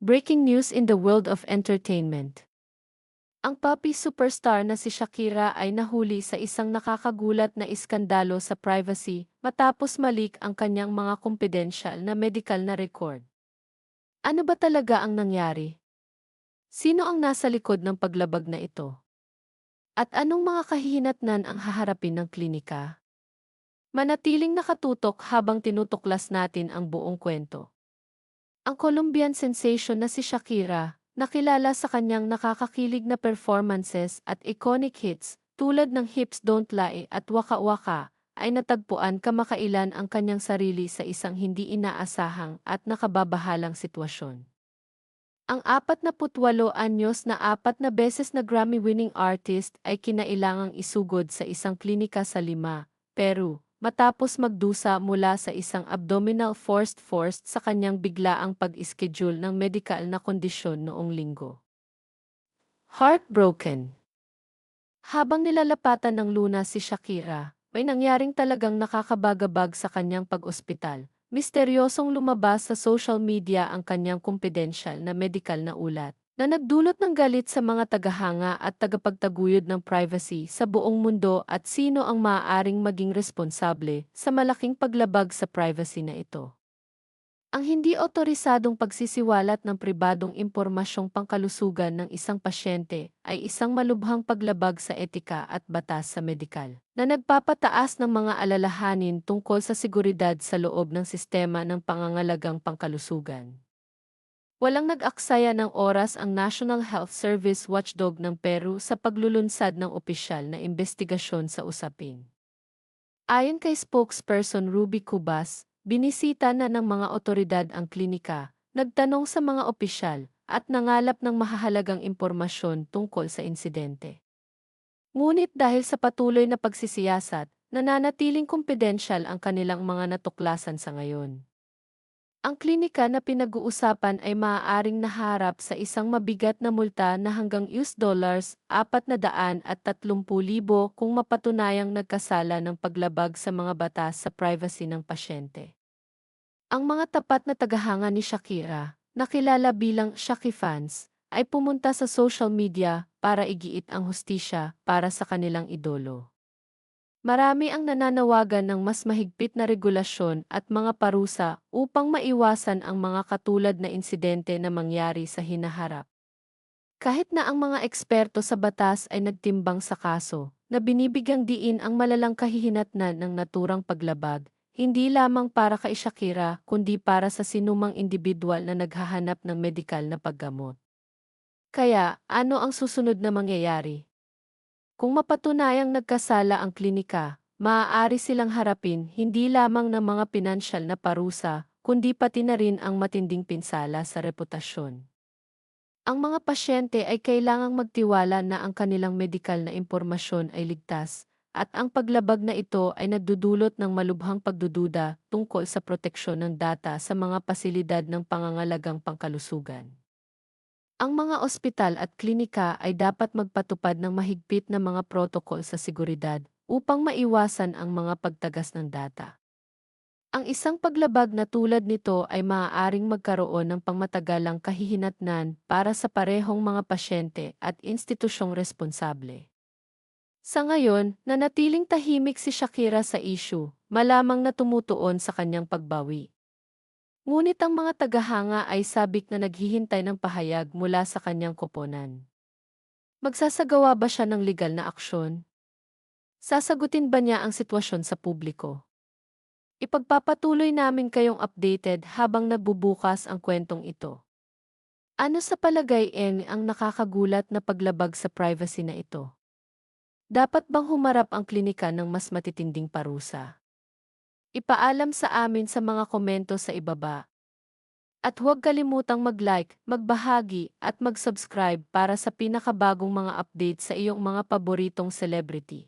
Breaking news in the world of entertainment. Ang puppy superstar na si Shakira ay nahuli sa isang nakakagulat na iskandalo sa privacy matapos malik ang kanyang mga confidential na medical na record. Ano ba talaga ang nangyari? Sino ang nasa likod ng paglabag na ito? At anong mga kahihinatnan ang haharapin ng klinika? Manatiling nakatutok habang tinutuklas natin ang buong kwento. Ang Colombian sensation na si Shakira, nakilala sa kanyang nakakakilig na performances at iconic hits tulad ng Hips Don't Lie at Waka Waka, ay natagpuan kamakailan ang kanyang sarili sa isang hindi inaasahang at nakababahalang sitwasyon. Ang 48 anyos na apat na beses na Grammy-winning artist ay kinailangang isugod sa isang klinika sa Lima, Peru, matapos magdusa mula sa isang abdominal forced forced sa kanyang biglaang pag-schedule ng medical na kondisyon noong linggo. Heartbroken Habang nilalapatan ng luna si Shakira, may nangyaring talagang nakakabagabag sa kanyang pag-ospital. Misteryosong lumabas sa social media ang kanyang confidential na medical na ulat na nagdulot ng galit sa mga tagahanga at tagapagtaguyod ng privacy sa buong mundo at sino ang maaaring maging responsable sa malaking paglabag sa privacy na ito. Ang hindi otorisadong pagsisiwalat ng pribadong impormasyong pangkalusugan ng isang pasyente ay isang malubhang paglabag sa etika at batas sa medikal na nagpapataas ng mga alalahanin tungkol sa seguridad sa loob ng sistema ng pangangalagang pangkalusugan. Walang nag-aksaya ng oras ang National Health Service Watchdog ng Peru sa paglulunsad ng opisyal na investigasyon sa usapin. Ayon kay spokesperson Ruby Cubas, Binisita na ng mga otoridad ang klinika, nagtanong sa mga opisyal, at nangalap ng mahahalagang impormasyon tungkol sa insidente. Ngunit dahil sa patuloy na pagsisiyasat, nananatiling kumpidensyal ang kanilang mga natuklasan sa ngayon. Ang klinika na pinag-uusapan ay maaaring naharap sa isang mabigat na multa na hanggang US dollars 430,000 kung mapatunayang nagkasala ng paglabag sa mga batas sa privacy ng pasyente. Ang mga tapat na tagahanga ni Shakira, nakilala bilang Shaki fans, ay pumunta sa social media para igiit ang hustisya para sa kanilang idolo. Marami ang nananawagan ng mas mahigpit na regulasyon at mga parusa upang maiwasan ang mga katulad na insidente na mangyari sa hinaharap. Kahit na ang mga eksperto sa batas ay nagtimbang sa kaso, na binibigyang diin ang malalang kahihinatnan ng naturang paglabag, hindi lamang para kay Shakira kundi para sa sinumang individual na naghahanap ng medikal na paggamot. Kaya, ano ang susunod na mangyayari? Kung mapatunayang nagkasala ang klinika, maaari silang harapin hindi lamang ng mga pinansyal na parusa, kundi pati na rin ang matinding pinsala sa reputasyon. Ang mga pasyente ay kailangang magtiwala na ang kanilang medikal na impormasyon ay ligtas, at ang paglabag na ito ay nagdudulot ng malubhang pagdududa tungkol sa proteksyon ng data sa mga pasilidad ng pangangalagang pangkalusugan. Ang mga ospital at klinika ay dapat magpatupad ng mahigpit na mga protokol sa seguridad upang maiwasan ang mga pagtagas ng data. Ang isang paglabag na tulad nito ay maaaring magkaroon ng pangmatagalang kahihinatnan para sa parehong mga pasyente at institusyong responsable. Sa ngayon, nanatiling tahimik si Shakira sa issue, malamang na tumutuon sa kanyang pagbawi. Ngunit ang mga tagahanga ay sabik na naghihintay ng pahayag mula sa kanyang koponan. Magsasagawa ba siya ng legal na aksyon? Sasagutin ba niya ang sitwasyon sa publiko? Ipagpapatuloy namin kayong updated habang nagbubukas ang kwentong ito. Ano sa palagay Eng ang nakakagulat na paglabag sa privacy na ito? Dapat bang humarap ang klinika ng mas matitinding parusa? Ipaalam sa amin sa mga komento sa ibaba. At huwag kalimutang mag-like, magbahagi at mag-subscribe para sa pinakabagong mga update sa iyong mga paboritong celebrity.